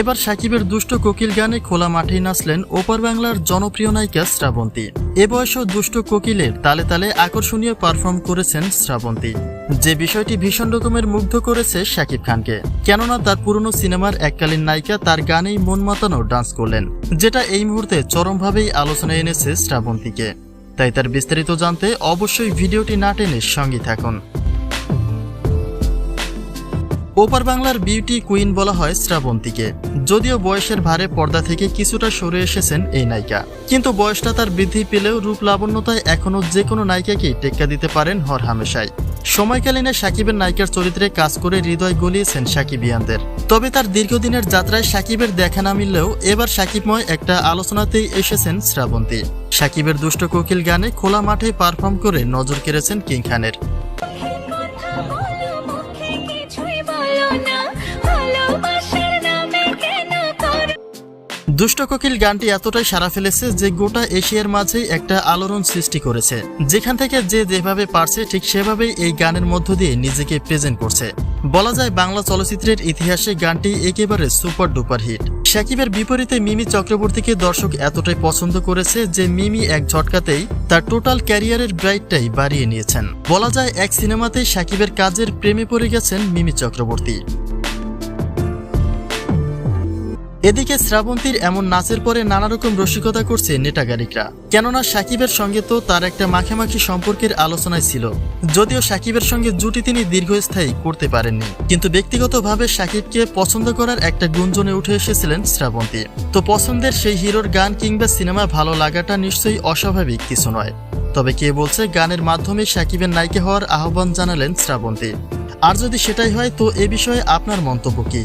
এবার সাকিবের দুষ্ট কোকিল গানে খোলা মাঠেই নাচলেন ওপার বাংলার জনপ্রিয় নায়িকা শ্রাবন্তী। এ বয়সেও দুষ্ট কোকিলের তালে তালে আকর্ষণীয় পারফর্ম করেছেন শ্রাবন্তী। যে বিষয়টি ভীষণ রকমের মুগ্ধ করেছে শাকিব খানকে। কেননা তার পুরনো সিনেমার এককালীন নায়িকা তার গানেই মন মাতানো ডান্স করলেন, যেটা এই মুহূর্তে চরমভাবেই আলোচনায় এনেছে শ্রাবন্তীকে। তাই তার বিস্তারিত জানতে অবশ্যই ভিডিওটি না টেনে সঙ্গে থাকুন। ওপার বাংলার বিউটি কুইন বলা হয় শ্রাবন্তীকে। যদিও বয়সের ভারে পর্দা থেকে কিছুটা সরে এসেছেন এই নায়িকা। কিন্তু বয়সটা তার বৃদ্ধি পেলেও রূপ লাবণ্যতায় এখনও যে কোনো নায়িকাকেই টেক্কা দিতে পারেন হর হামেশায় সময়কালীনে সাকিবের নায়িকার চরিত্রে কাজ করে হৃদয় গলিয়েছেন সাকিবিয়ানদের তবে তার দীর্ঘদিনের যাত্রায় সাকিবের দেখা না মিললেও এবার সাকিবময় একটা আলোচনাতেই এসেছেন শ্রাবন্তী। সাকিবের দুষ্ট কোকিল গানে খোলা মাঠে পারফর্ম করে নজর কেড়েছেন কিং খানের। দুষ্ট কোকিল গানটি এতটাই সারা ফেলেছে যে গোটা এশিয়ার মাঝে একটা আলোড়ন সৃষ্টি করেছে। যেখান থেকে যে যেভাবে পারছে, ঠিক সেভাবেই এই গানের মধ্য দিয়ে নিজেকে প্রেজেন্ট করছে। বলা যায়, বাংলা চলচ্চিত্রের ইতিহাসে গানটি একেবারে সুপার ডুপার হিট। সাকিবের বিপরীতে মিমি চক্রবর্তীকে দর্শক এতটাই পছন্দ করেছে যে মিমি এক ঝটকাতেই তার টোটাল ক্যারিয়ারের ব্রাইটটাই বাড়িয়ে নিয়েছেন। বলা যায়, এক সিনেমাতেই সাকিবের কাজের প্রেমে পড়ে গেছেন মিমি চক্রবর্তী। এদিকে শ্রাবন্তীর এমন নাচের পরে নানা রকম রসিকতা করছে নেটাগারিকরা। কেননা সাকিবের সঙ্গে তো তার একটা মাখামাখি সম্পর্কের আলোচনায় ছিল। যদিও সাকিবের সঙ্গে জুটি তিনি দীর্ঘস্থায়ী করতে পারেননি। কিন্তু ব্যক্তিগতভাবে সাকিবকে পছন্দ করার একটা গুঞ্জনে উঠে এসেছিলেন শ্রাবন্তী। তো পছন্দের সেই হিরোর গান কিংবা সিনেমা ভালো লাগাটা নিশ্চয়ই অস্বাভাবিক কিছু নয়। তবে কে বলছে গানের মাধ্যমে সাকিবের নায়িকা হওয়ার আহ্বান জানালেন শ্রাবন্তী। আর যদি সেটাই হয়, তো এ বিষয়ে আপনার মন্তব্য কি?